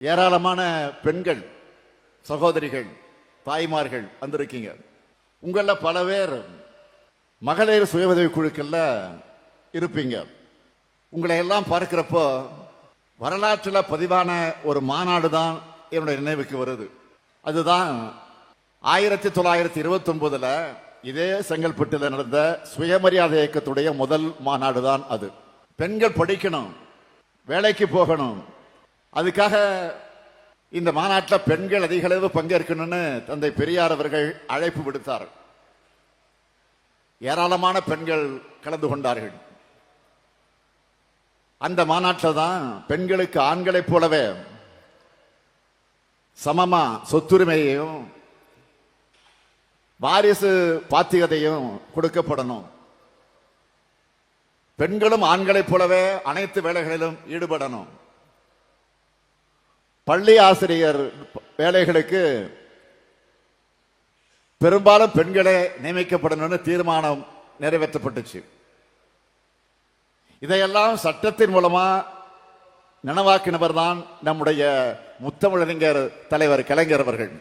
ஏராளமான பெண்கள் சகோதரிகள் தாய்மார்கள் வந்திருக்கீங்க. உங்களில் பல பேர் மகளிர் சுய உதவி குழுக்கள்ல இருப்பீங்க. உங்களை எல்லாம் பார்க்கிறப்போ வரலாற்றில் பதிவான ஒரு மாநாடு தான் என்னுடைய நினைவுக்கு வருது. அதுதான் ஆயிரத்தி தொள்ளாயிரத்தி இருபத்தொன்பதில் இதே செங்கல்பட்டில் நடந்த சுயமரியாதை இயக்கத்துடைய முதல் மாநாடு தான் அது. பெண்கள் படிக்கணும் வேலைக்கு போகணும் அதுக்காக இந்த மாநாட்டில் பெண்கள் அதிக அளவு பங்கேற்கணும்னு தந்தை பெரியார் அவர்கள் அழைப்பு விடுத்தார். ஏராளமான பெண்கள் கலந்து கொண்டார்கள். அந்த மாநாட்டில் தான் பெண்களுக்கு ஆண்களைப் போலவே சமமா சொத்துரிமையையும் வாரிசு பாத்தியதையும் கொடுக்கப்படணும். பெண்களும் ஆண்களைப் போலவே அனைத்து வேலைகளிலும் ஈடுபடணும். பள்ளி ஆசிரியர் வேலைகளுக்கு பெரும்பாலும் பெண்களே நியமிக்கப்படணும்னு தீர்மானம் நிறைவேற்றப்பட்டுச்சு. இதையெல்லாம் சட்டத்தின் மூலமா நனவாக்கினவர் தான் நம்முடைய முத்தமிழறிஞர் தலைவர் கலைஞர் அவர்கள்.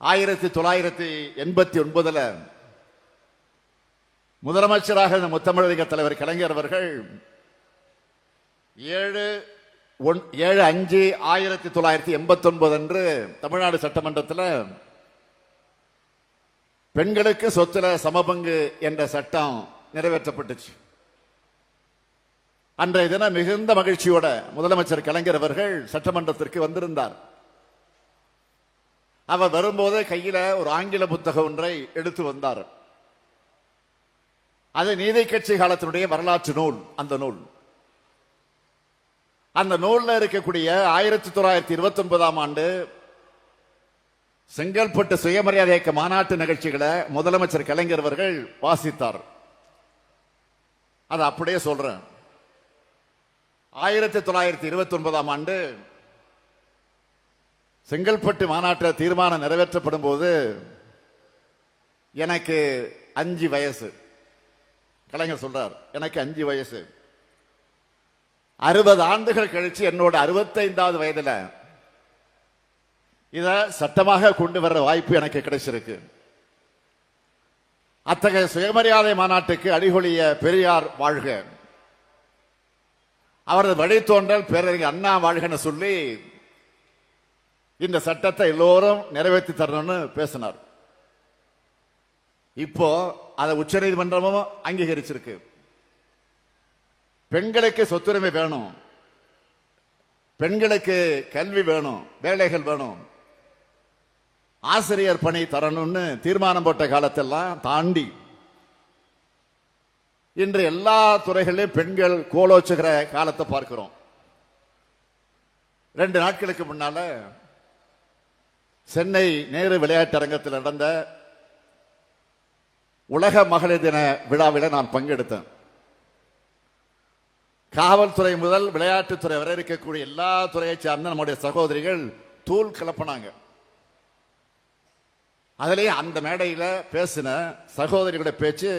ஆயிரத்தி தொள்ளாயிரத்தி எண்பத்தி ஒன்பதுல முதலமைச்சராக இந்த முத்தமிழறிஞர் தலைவர் கலைஞர் அவர்கள் ஏழு ஒன் ஏழு அஞ்சு ஆயிரத்தி தொள்ளாயிரத்தி எண்பத்தொன்பது அன்று தமிழ்நாடு சட்டமன்றத்தில் பெண்களுக்கு சொத்துல சமபங்கு என்ற சட்டம் நிறைவேற்றப்பட்டுச்சு. அன்றைய தினம் மிகுந்த மகிழ்ச்சியோட முதலமைச்சர் கலைஞர் அவர்கள் சட்டமன்றத்திற்கு வந்திருந்தார். அவர் வரும்போது கையில ஒரு ஆங்கில புத்தகம் ஒன்றை எடுத்து வந்தார். அது நீதி கட்சி காலத்தினுடைய வரலாற்று நூல் அந்த நூல். அந்த நூலில் இருக்கக்கூடிய ஆயிரத்தி தொள்ளாயிரத்தி இருபத்தி ஒன்பதாம் ஆண்டு செங்கல்பட்டு சுயமரியாதை இயக்க மாநாட்டு நிகழ்ச்சிகளை முதலமைச்சர் கலைஞர் அவர்கள் வாசித்தார். அதை அப்படியே சொல்றேன். ஆயிரத்தி தொள்ளாயிரத்தி இருபத்தி ஒன்பதாம் ஆண்டு செங்கல்பட்டு மாநாட்டில் தீர்மானம் நிறைவேற்றப்படும் போது எனக்கு அஞ்சு வயசு. கலைஞர் சொல்றார் எனக்கு அஞ்சு வயசு. அறுபது ஆண்டுகள் கழிச்சு என்னோட அறுபத்தைந்தாவது வயதுல இத சட்டமாக கொண்டு வர்ற வாய்ப்பு எனக்கு கிடைச்சிருக்கு. அத்தகைய சுயமரியாதை மாநாட்டுக்கு அடிகொழிய பெரியார் வாழ்க. அவரது வழித்தோன்றல் பேரறிஞர் அண்ணா வாழ்கன்னு சொல்லி இந்த சட்டத்தை எல்லோரும் நிறைவேற்றி தரணும்னு பேசினார். இப்போ அதை உச்சநீதிமன்றமும் அங்கீகரிச்சிருக்கு. பெண்களுக்கு சொத்துரிமை வேணும். பெண்களுக்கு கல்வி வேணும் வேலைகள் வேணும். ஆசிரியர் பணி தரணும்னு தீர்மானம் போட்ட காலத்தெல்லாம் தாண்டி இன்று எல்லா துறைகளிலும் பெண்கள் கோலோச்சுகிற காலத்தை பார்க்கிறோம். ரெண்டு நாட்களுக்கு முன்னால சென்னை நேரு விளையாட்டு அரங்கத்தில் நடந்த உலக மகளிர் தின விழாவில் நான் பங்கெடுத்தேன். காவல்துறை முதல் விளையாட்டுத்துறை வரை இருக்கக்கூடிய எல்லா துறையை சார்ந்த நம்முடைய சகோதரிகள் தூள் கிளப்பினாங்க அதிலேயே அந்த மேடையில பேசின சகோதரியோட பேச்சு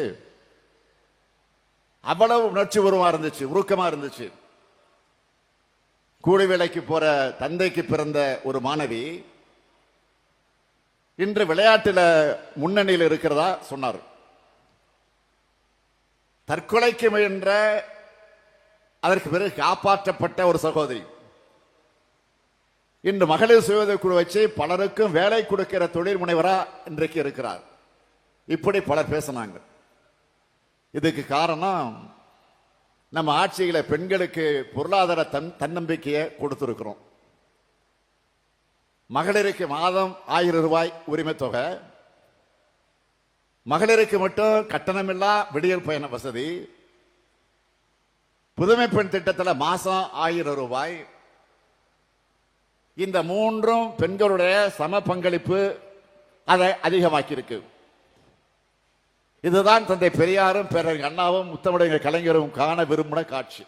அவ்வளவு உணர்ச்சி பூர்வமா இருந்துச்சு உருக்கமா இருந்துச்சு. கூலி வேலைக்கு போற தந்தைக்கு பிறந்த ஒரு மாணவி இன்று விளையாட்டுல முன்னணியில் இருக்கிறதா சொன்னார். தற்கொலைக்கு முயன்ற அதற்கு பிறகு காப்பாற்றப்பட்ட ஒரு சகோதரி. இன்று மகளிர் சுய குழு வச்சு பலருக்கும் வேலை கொடுக்கிற தொழில் முனைவரா இன்றைக்கு இருக்கிறார். இப்படி பலர் பேசினாங்க. இதுக்கு காரணம் நம்ம ஆட்சியில் பெண்களுக்கு பொருளாதார தன் தன்னம்பிக்கையை கொடுத்துருக்கிறோம். மகளிருக்கு மாதம் ஆயிரம் ரூபாய் உரிமை தொகை. மகளிருக்கு மட்டும் கட்டணமில்லா விடியல் பயண வசதி. புதுமை பெண் திட்டத்தில் மாசம் ஆயிரம் ரூபாய். இந்த மூன்றும் பெண்களுடைய சம பங்களிப்பு அதை அதிகமாக்கியிருக்கு. இதுதான் தந்தை பெரியாரும் பேரறிஞர் அண்ணாவும் முத்தமிழக கலைஞரும் காண விரும்பின காட்சி.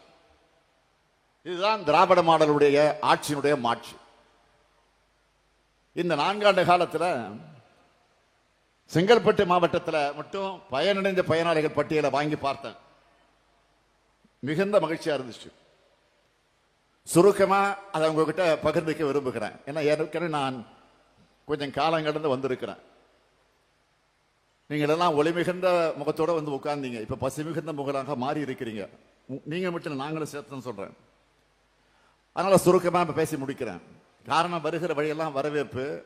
இதுதான் திராவிட மாடலுடைய ஆட்சியினுடைய மாட்சி. இந்த நான்காண்டு காலத்தில் செங்கல்பட்டு மாவட்டத்தில் மட்டும் பயனடைந்த பயனாளிகள் பட்டியலை வாங்கி பார்த்தேன். மிகுந்த மகிழ்ச்சியா இருந்துச்சு. சுருக்கமா அதை உங்ககிட்ட பகிர்ந்துக்க விரும்புகிறேன். ஏன்னா ஏற்கனவே நான் கொஞ்சம் காலம் கடந்து வந்திருக்கிறேன். நீங்கள் எல்லாம் ஒளி மிகுந்த முகத்தோட வந்து உட்கார்ந்தீங்க. இப்ப பசி மிகுந்த முகலாக மாறி இருக்கிறீங்க. உ- நீங்க மட்டும் நாங்களும் சேர்த்துன்னு சொல்றேன். அதனால சுருக்கமா இப்ப பேசி முடிக்கிறேன். காரணம் வருகிற வழியெல்லாம் வரவேற்பு.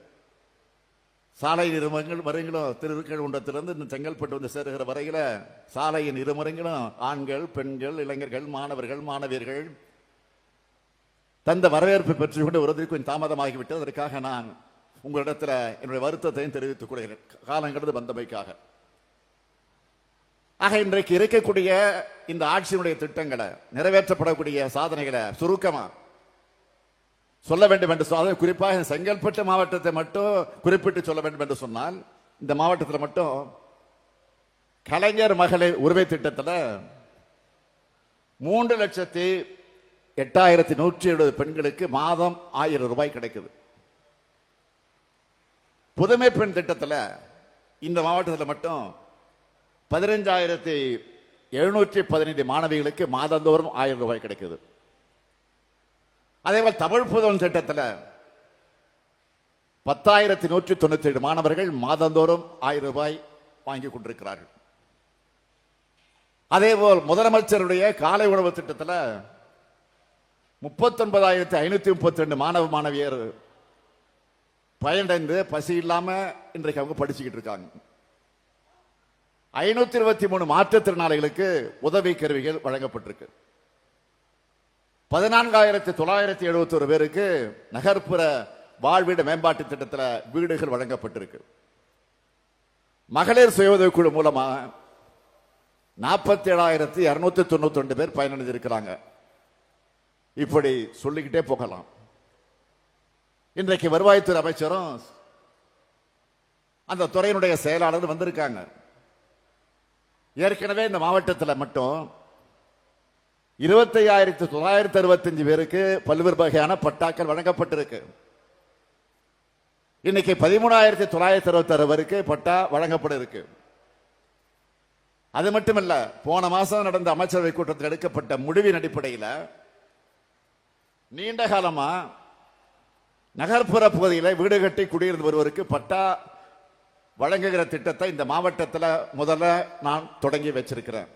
சாலையின் இருமரங்கள் மரங்களும் திருக்கழுண்டத்திலிருந்து இந்த செங்கல்பட்டு வந்து சேருகிற வரையில் சாலையின் இருமரங்களும் ஆண்கள் பெண்கள் இளைஞர்கள் மாணவர்கள் மாணவியர்கள் தந்த வரவேற்பு பெற்றுக்கொண்டு வருவதற்கு கொஞ்சம் தாமதமாகிவிட்டது. அதற்காக நான் உங்களிடத்தில் என்னுடைய வருத்தத்தையும் தெரிவித்துக் கொள்கிறேன். காலங்கிறது வந்தமைக்காக. ஆக இன்றைக்கு இருக்கக்கூடிய இந்த ஆட்சியினுடைய திட்டங்களை நிறைவேற்றப்படக்கூடிய சாதனைகளை சுருக்கமாக சொல்ல வேண்டும் என்று சொன்னால் குறிப்பாக செங்கல்பட்டு மாவட்டத்தை மட்டும் குறிப்பிட்டு சொல்ல வேண்டும் என்று சொன்னால் இந்த மாவட்டத்தில் மட்டும் கலைஞர் மகளிர் உரிமை திட்டத்தில் மூன்று லட்சத்தி எட்டாயிரத்தி நூற்றி எழுபது பெண்களுக்கு மாதம் ஆயிரம் ரூபாய் கிடைக்குது. புதுமை பெண் திட்டத்தில் இந்த மாவட்டத்தில் மட்டும் பதினஞ்சாயிரத்தி எழுநூற்றி பதினைந்து மாணவிகளுக்கு மாதந்தோறும் ஆயிரம் ரூபாய் கிடைக்குது. அதே போல் தமிழ் புதவன் திட்டத்தில் பத்தாயிரத்தி நூற்றி தொண்ணூத்தி ஏழு மாணவர்கள் மாதந்தோறும் ஆயிரம் ரூபாய் வாங்கி கொண்டிருக்கிறார்கள். அதே போல் முதலமைச்சருடைய காலை உணவு திட்டத்தில் முப்பத்தொன்பதாயிரத்தி ஐநூத்தி முப்பத்தி ரெண்டு மாணவ மாணவியர் பயனடைந்து பசி இல்லாமல் இன்றைக்கு அவங்க படிச்சுக்கிட்டு இருக்காங்க. ஐநூத்தி இருபத்தி மூணு மாற்றுத்திறனாளிகளுக்கு உதவி கருவிகள் வழங்கப்பட்டிருக்கு. பதினான்காயிரத்தி தொள்ளாயிரத்தி எழுபத்தொரு பேருக்கு நகர்ப்புற வாழ்வீடு மேம்பாட்டு திட்டத்தில் வீடுகள் வழங்கப்பட்டிருக்கு. மகளிர் சுய உதவிக்குழு மூலமாக நாற்பத்தி ஏழாயிரத்தி இரநூத்தி தொண்ணூத்தி ரெண்டு பேர் பயனடைஞ்சிருக்கிறாங்க. இப்படி சொல்லிக்கிட்டே போகலாம். இன்றைக்கு வருவாய்த்துறை அமைச்சரும் அந்த துறையினுடைய செயலாளர் வந்திருக்காங்க. ஏற்கனவே இந்த மாவட்டத்தில் மட்டும் இருபத்தையாயிரத்தி தொள்ளாயிரத்தி அறுபத்தஞ்சு பேருக்கு பல்வேறு வகையான பட்டாக்கள் வழங்கப்பட்டிருக்கு. இன்னைக்கு பதிமூணாயிரத்தி தொள்ளாயிரத்தி அறுபத்தி ஆறு பேருக்கு பட்டா வழங்கப்பட இருக்கு அது மட்டுமல்ல போன மாசம் நடந்த அமைச்சரவை கூட்டத்தில் எடுக்கப்பட்ட முடிவின் அடிப்படையில் நீண்ட காலமா நகர்ப்புற பகுதியில் வீடு கட்டி குடியிருந்து வருவருக்கு பட்டா வழங்குகிற திட்டத்தை இந்த மாவட்டத்தில் முதல்ல நான் தொடங்கி வச்சிருக்கிறேன்.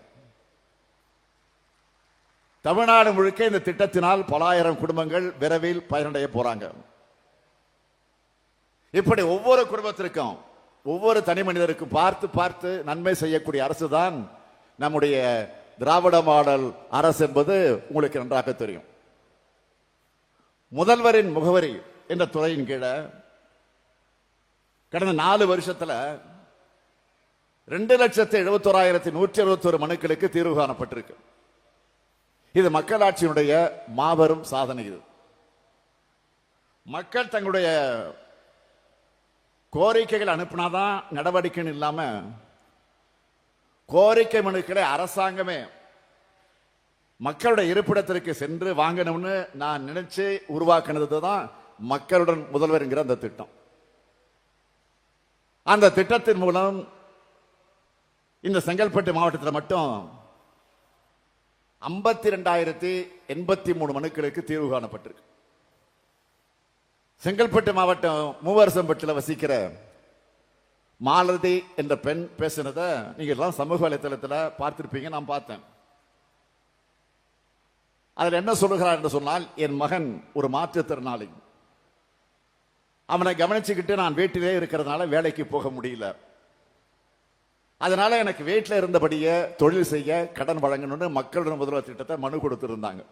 தமிழ்நாடு முழுக்க இந்த திட்டத்தினால் பலாயிரம் குடும்பங்கள் விரைவில் பயனடைய போறாங்க. இப்படி ஒவ்வொரு குடும்பத்திற்கும் ஒவ்வொரு தனி மனிதருக்கும் பார்த்து பார்த்து நன்மை செய்யக்கூடிய அரசு தான் நம்முடைய திராவிட மாடல் அரசு என்பது உங்களுக்கு நன்றாக தெரியும். முதல்வரின் முகவரி என்ற துறையின் கீழே கடந்த நாலு வருஷத்தில் ரெண்டு லட்சத்து எழுபத்தோராயிரத்தி நூற்றி அறுபத்தொரு மனுக்களுக்கு தீர்வு காணப்பட்டிருக்கு. இது மக்களாட்சியினுடைய மாபெரும் சாதனை இது. மக்கள் தங்களுடைய கோரிக்கைகள் அனுப்பினாதான் நடவடிக்கைன்னு இல்லாமல் கோரிக்கை மனுக்களை அரசாங்கமே மக்களுடைய இருப்பிடத்திற்கு சென்று வாங்கணும்னு நான் நினைச்சு உருவாக்கினது தான் மக்களுடன் முதல்வர் என்கிற அந்த திட்டம். அந்த திட்டத்தின் மூலம் இந்த செங்கல்பட்டு மாவட்டத்தில் மட்டும் ஐம்பத்தி ரெண்டாயிரத்தி எண்பத்தி மூணு மனுக்களுக்கு தீர்வு காணப்பட்டிருக்கு. செங்கல்பட்டு மாவட்டம் மூவரசம்பட்டில் வசிக்கிற மாலதி என்ற பெண் பேசினதை நீங்கள் எல்லாம் சமூக வலைத்தளத்தில் பார்த்துருப்பீங்க நான் பார்த்தேன். அதில் என்ன சொல்லுகிறார் என்று சொன்னால் என் மகன் ஒரு மாற்றுத்திறனாளி. அவனை கவனிச்சுக்கிட்டு நான் வீட்டிலே இருக்கிறதுனால வேலைக்கு போக முடியல. அதனால எனக்கு வீட்டில் இருந்தபடியே தொழில் செய்ய கடன் வழங்கணும்னு மக்களுடன் முதல்வர் திட்டத்தை மனு கொடுத்துருந்தாங்க.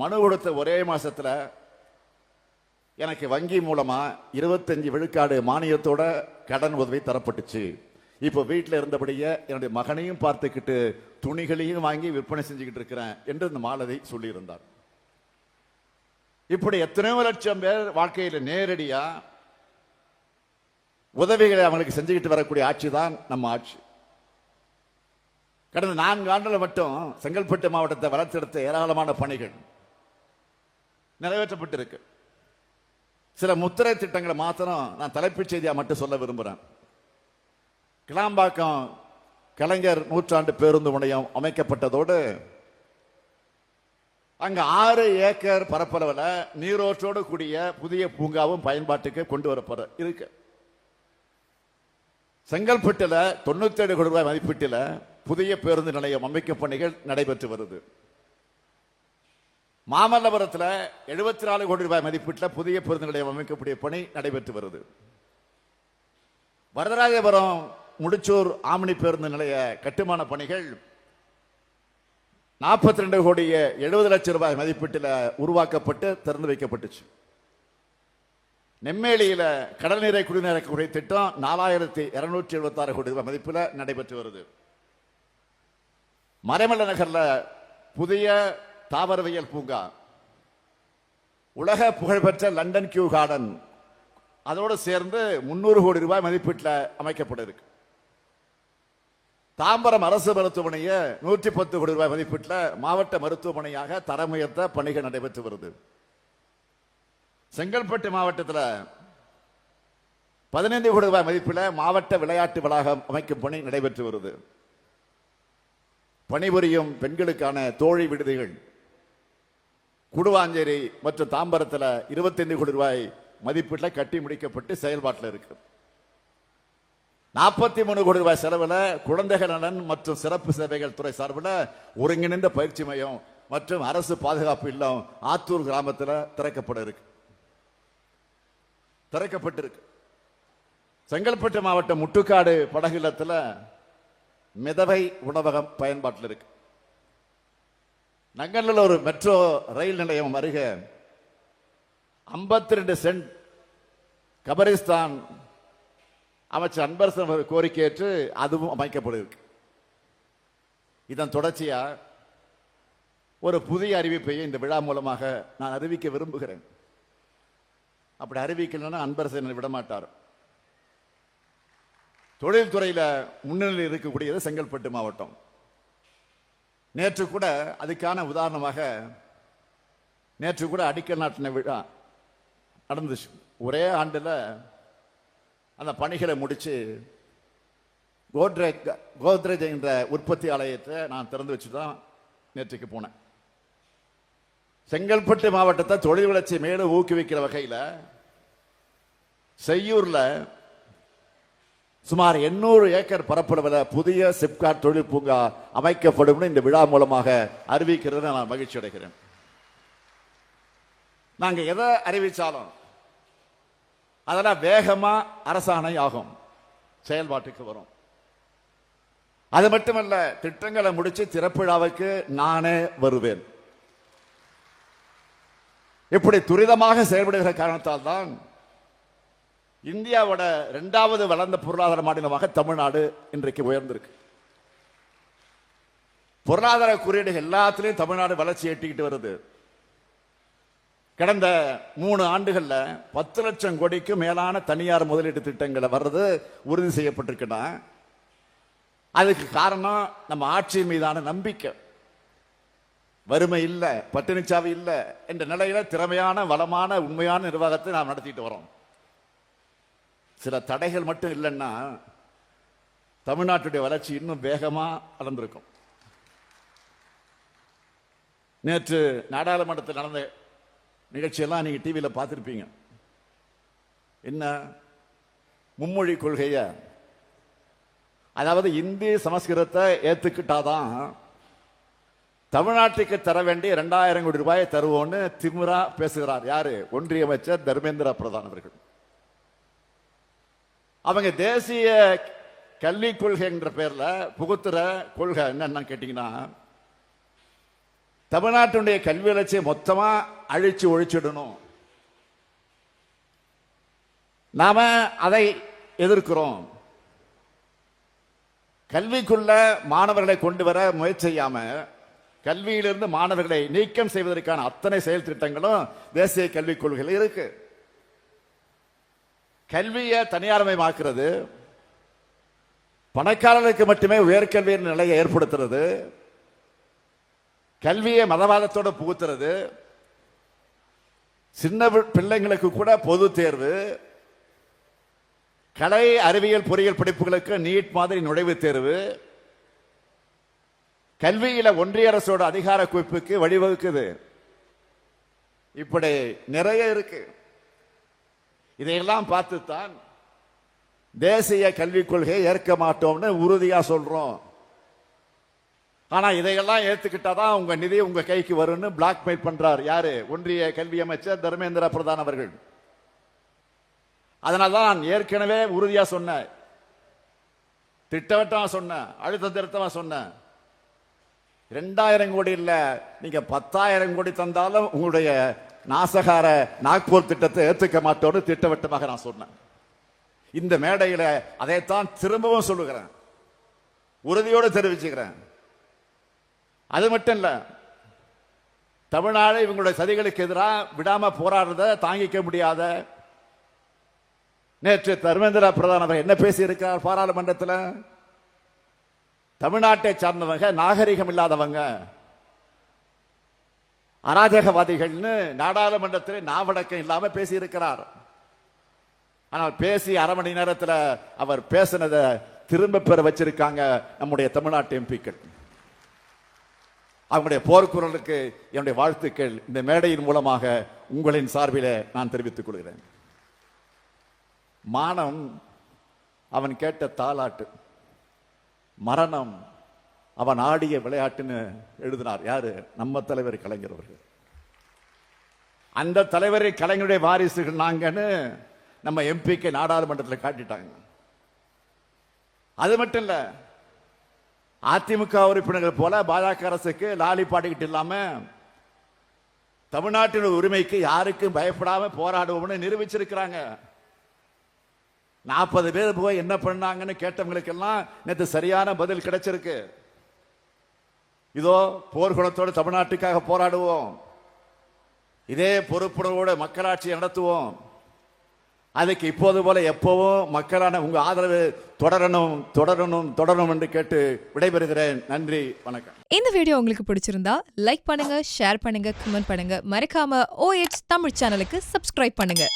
மனு கொடுத்த ஒரே மாசத்துல எனக்கு வங்கி மூலமா இருபத்தஞ்சு விழுக்காடு மானியத்தோட கடன் உதவி தரப்பட்டுச்சு. இப்போ வீட்டில் இருந்தபடியே என்னுடைய மகனையும் பார்த்துக்கிட்டு துணிகளையும் வாங்கி விற்பனை செஞ்சுக்கிட்டு இருக்கிறேன் என்று இந்த மாலதி சொல்லியிருந்தார். இப்படி எத்தனையோ லட்சம் பேர் வாழ்க்கையில் நேரடியாக உதவிகளை அவங்களுக்கு செஞ்சுக்கிட்டு வரக்கூடிய ஆட்சி தான் நம்ம ஆட்சி. கடந்த நான்கு ஆண்டுகள் மட்டும் செங்கல்பட்டு மாவட்டத்தை வளர்த்தெடுத்த ஏராளமான பணிகள் நிறைவேற்றப்பட்டிருக்கு. சில முத்திரை திட்டங்களை மாத்திரம் நான் தலைப்புச் செய்தியாக மட்டும் சொல்ல விரும்புகிறேன் கிளாம்பாக்கம் கலைஞர் நூற்றாண்டு பேருந்து முனையம் அமைக்கப்பட்டதோடு அங்கு ஆறு ஏக்கர் பரப்பளவில் நீரோற்றோடு கூடிய புதிய பூங்காவும் பயன்பாட்டுக்கு கொண்டு வரப்பட இருக்கு. செங்கல்பட்டில் தொண்ணூத்தி ஏழு கோடி ரூபாய் மதிப்பீட்டில் புதிய பேருந்து நிலையம் அமைக்கும் பணிகள் நடைபெற்று வருது. மாமல்லபுரத்தில் எழுபத்தி நாலு கோடி ரூபாய் மதிப்பீட்டில் புதிய பேருந்து நிலையம் அமைக்கக்கூடிய பணி நடைபெற்று வருது. வரதராஜபுரம் முடிச்சூர் ஆமணி பேருந்து நிலைய கட்டுமான பணிகள் நாற்பத்தி ரெண்டு கோடியே எழுபது லட்சம் ரூபாய் மதிப்பீட்டில் உருவாக்கப்பட்டு திறந்து வைக்கப்பட்டுச்சு. நெம்மேலியில் கடல் நீரை குடிநீரக்கூடிய திட்டம் நாலாயிரத்தி இருநூற்றி எழுபத்தாறு கோடி ரூபாய் மதிப்பில் நடைபெற்று வருது. மறைமலை நகரில் புதிய தாவரவியல் பூங்கா. உலக புகழ்பெற்ற லண்டன் கியூ கார்டன். அதோடு சேர்ந்து முன்னூறு கோடி ரூபாய் மதிப்பீட்டில் அமைக்கப்பட்டிருக்கு. தாம்பரம் அரசு மருத்துவமனையை நூற்றி பத்து கோடி ரூபாய் மதிப்பீட்டில் மாவட்ட மருத்துவமனையாக தரம் உயர்த்த பணிகள் நடைபெற்று வருது. செங்கல்பட்டு மாவட்டத்தில் பதினைந்து கோடி ரூபாய் மதிப்பில் மாவட்ட விளையாட்டு வளாகம் அமைக்கும் பணி நடைபெற்று வருது. பணிபுரியும் பெண்களுக்கான தோழி விடுதிகள் குடுவாஞ்சேரி மற்றும் தாம்பரத்தில் இருபத்தைந்து கோடி ரூபாய் மதிப்பீட்டில் கட்டி முடிக்கப்பட்டு செயல்பாட்டில் இருக்கு. நாற்பத்தி மூணு கோடி ரூபாய் செலவில் குழந்தைகள் நலன் மற்றும் சிறப்பு சேவைகள் துறை சார்பில் ஒருங்கிணைந்த பயிற்சி மையம் மற்றும் அரசு பாதுகாப்பு இல்லம் ஆத்தூர் கிராமத்தில் திறக்கப்பட இருக்கு. திறக்கப்பட்டிருக்கு. செங்கல்பட்டு மாவட்டம் முட்டுக்காடு படகு இல்லத்தில் மிதவை உணவகம் பயன்பாட்டில் இருக்கு. நங்கல்ல ஒரு மெட்ரோ ரயில் நிலையம் அருகே 52 ரெண்டு சென்ட் கபரிஸ்தான் அமைச்சர் அன்பரசன் அவர் கோரிக்கையேற்று அதுவும் அமைக்கப்பட்டிருக்கு. இதன் தொடர்ச்சியாக ஒரு புதிய அறிவிப்பை இந்த விழா மூலமாக நான் அறிவிக்க விரும்புகிறேன். அப்படி அறிவிக்கலைன்னா அன்பரசு என்னை விடமாட்டார். தொழில்துறையில் முன்னிலையில் இருக்கக்கூடியது செங்கல்பட்டு மாவட்டம். நேற்று கூட அதுக்கான உதாரணமாக நேற்று கூட அடிக்கல் நாட்டின விழா நடந்துச்சு. ஒரே ஆண்டில் அந்த பணிகளை முடித்து கோத்ரேஜ் கோத்ரேஜ் என்ற உற்பத்தி ஆலயத்தை நான் திறந்து வச்சு தான் நேற்றுக்கு போனேன். செங்கல்பட்டு மாவட்டத்தை தொழில் வளர்ச்சி மேலும் ஊக்குவிக்கிற வகையில் செய்யூரில் சுமார் 800 ஏக்கர் பரப்பளவில் புதிய சிப்காட் தொழில் பூங்கா அமைக்கப்படும் இந்த விழா மூலமாக அறிவிக்கிறது நான் மகிழ்ச்சி அடைகிறேன். நாங்கள் எதை அறிவித்தாலும் அதெல்லாம் வேகமாக அரசாணை ஆகும். செயல்பாட்டுக்கு வரும். அது மட்டுமல்ல திட்டங்களை முடிச்சு திறப்பிழாவுக்கு நானே வருவேன். இப்படி துரிதமாக செயல்படுகிற காரணத்தால் தான் இந்தியாவோட இரண்டாவது வளர்ந்த பொருளாதார மாநிலமாக தமிழ்நாடு இன்றைக்கு உயர்ந்திருக்கு. பொருளாதார குறியீடு எல்லாத்திலையும் தமிழ்நாடு வளர்ச்சி எட்டிக்கிட்டு வருது. கடந்த மூணு ஆண்டுகளில் பத்து லட்சம் கோடிக்கு மேலான தனியார் முதலீட்டு திட்டங்களை வர்றது உறுதி செய்யப்பட்டிருக்குன்னா அதுக்கு காரணம் நம்ம ஆட்சியின் மீதான நம்பிக்கை. வறுமை இல்லை பட்டினிச்சாவி இல்லை என்ற நிலையில திறமையான வளமான உண்மையான நிர்வாகத்தை நாம் நடத்திட்டு வரோம். சில தடைகள் மட்டும் இல்லைன்னா தமிழ்நாட்டுடைய வளர்ச்சி இன்னும் வேகமாக வளர்ந்திருக்கும். நேற்று நாடாளுமன்றத்தில் நடந்த நிகழ்ச்சியெல்லாம் நீங்கள் டிவியில் பார்த்துருப்பீங்க. என்ன? மும்மொழி கொள்கையை அதாவது இந்தி சமஸ்கிருதத்தை ஏற்றுக்கிட்டாதான் தமிழ்நாட்டுக்கு தர வேண்டிய இரண்டாயிரம் கோடி ரூபாயை தருவோம்னு திமிரா பேசுகிறார். யாரு? ஒன்றிய அமைச்சர் தர்மேந்திர பிரதான் அவர்கள். அவங்க தேசிய கல்வி கொள்கைன்ற பேர்ல புகுத்துற கொள்கை என்னன்னு கேட்டீங்கன்னா தமிழ்நாட்டினுடைய கல்வி வளர்ச்சியை மொத்தமா அழிச்சு ஒழிச்சிடணும். நாம அதை எதிர்க்கிறோம். கல்விக்குள்ள மாணவர்களை கொண்டு வர முயற்சி செய்யாம கல்வியிலிருந்து மாணவர்களை நீக்கம் செய்வதற்கான அத்தனை செயல் திட்டங்களும் தேசிய கல்விக் கொள்கையில் இருக்கு. கல்வியை தனியார்மயமாக்குறது பணக்காரர்களுக்கு மட்டுமே உயர்கல்வியின் நிலையை ஏற்படுத்துறது கல்வியை மதவாதத்தோடு புகுத்துறது சின்ன பி- பிள்ளைங்களுக்கு கூட பொது தேர்வு கலை அறிவியல் பொறியியல் படிப்புகளுக்கு நீட் மாதிரி நுழைவுத் தேர்வு கல்வியில ஒன்றிய அரசோட அதிகார குவிப்புக்கு வழிவகுக்குது. இப்படி நிறைய இருக்கு. இதையெல்லாம் பார்த்துத்தான் தேசிய கல்விக் கொள்கையை ஏற்க மாட்டோம்னு உறுதியா சொல்றோம். ஆனா இதையெல்லாம் ஏத்துக்கிட்டாதான் உங்க நிதி உங்க கைக்கு வரும்னு பிளாக்மெயில் பண்றார் யாரு? ஒன்றிய கல்வி அமைச்சர் தர்மேந்திர பிரதான் அவர்கள். அதனால்தான் நான் ஏற்கனவே உறுதியா சொன்னேன் திட்டவட்டமா சொன்னேன் அழுத்த திருத்தமா சொன்னேன் ரெண்டாயிரம் கோடி இல்லை நீங்க பத்தாயிரம் கோடி தந்தாலும் உங்களுடைய நாசகார நாக்பூர் திட்டத்தை ஏற்றுக்க மாட்டோம்னு திட்டவட்டமாக நான் சொன்னேன். இந்த மேடையில் அதைத்தான் திரும்பவும் சொல்லுகிறேன். உறுதியோடு தெரிவிச்சுக்கிறேன். அது மட்டும் இல்லை தமிழ்நாடு இவங்களுடைய சதிகளுக்கு எதிராக விடாமல் போராடுறத தாங்கிக்க முடியாத நேற்று தர்மேந்திர பிரதான் அவர் என்ன பேசியிருக்கிறார் பாராளுமன்றத்தில்? தமிழ்நாட்டை சார்ந்தவங்க நாகரிகம் இல்லாதவங்க அராஜகவாதிகள்னு நாடாளுமன்றத்தில் நாவடக்கம் இல்லாம பேசி இருக்கிறார் ஆனால் பேசி அரை மணி நேரத்தில் அவர் பேசினதை திரும்ப பெற வச்சிருக்காங்க நம்முடைய தமிழ்நாட்டு எம்பிக்கள். அவங்களுடைய போர்க்குரலுக்கு என்னுடைய வாழ்த்துக்கள். இந்த மேடையின் மூலமாக உங்களின் சார்பிலே நான் தெரிவித்துக் கொள்கிறேன். மானம் அவன் கேட்ட தாலாட்டு. மரணம். அவன் ஆடிய விளையாட்டுன்னு எழுதினார். யாரு? நம்ம தலைவர் கலைஞர் அவர்கள். அந்த தலைவரை கலைஞருடைய வாரிசுகள் நாங்கன்னு நம்ம எம்பிக்கு நாடாளுமன்றத்தில் காட்டிட்டாங்க. அது மட்டும் இல்ல அதிமுக உறுப்பினர்கள் போல பாஜக அரசுக்கு லாலி பாடிக்கிட்டு இல்லாம தமிழ்நாட்டின் உரிமைக்கு யாருக்கும் பயப்படாம போராடுவோம்னு நிரூபிச்சிருக்கிறாங்க. நாற்பது பேர் போய் என்ன பண்ணாங்கன்னு கேட்டவங்களுக்கெல்லாம் நேற்று சரியான பதில் கிடைச்சிருக்கு. இதோ போர்க்குணத்தோடு தமிழ்நாட்டுக்காக போராடுவோம். இதே பொறுப்புணர்வோடு மக்களாட்சி நடத்துவோம். அதுக்கு இப்போது போல எப்பவும் மக்களான உங்கள் ஆதரவு தொடரணும் தொடரணும் தொடரணும் என்று கேட்டு விடைபெறுகிறேன். நன்றி வணக்கம். இந்த வீடியோ உங்களுக்கு பிடிச்சிருந்தா லைக் பண்ணுங்க ஷேர் பண்ணுங்க கமெண்ட் பண்ணுங்க. மறக்காம ஓஎச் தமிழ் சேனலுக்கு சப்ஸ்கிரைப் பண்ணுங்க.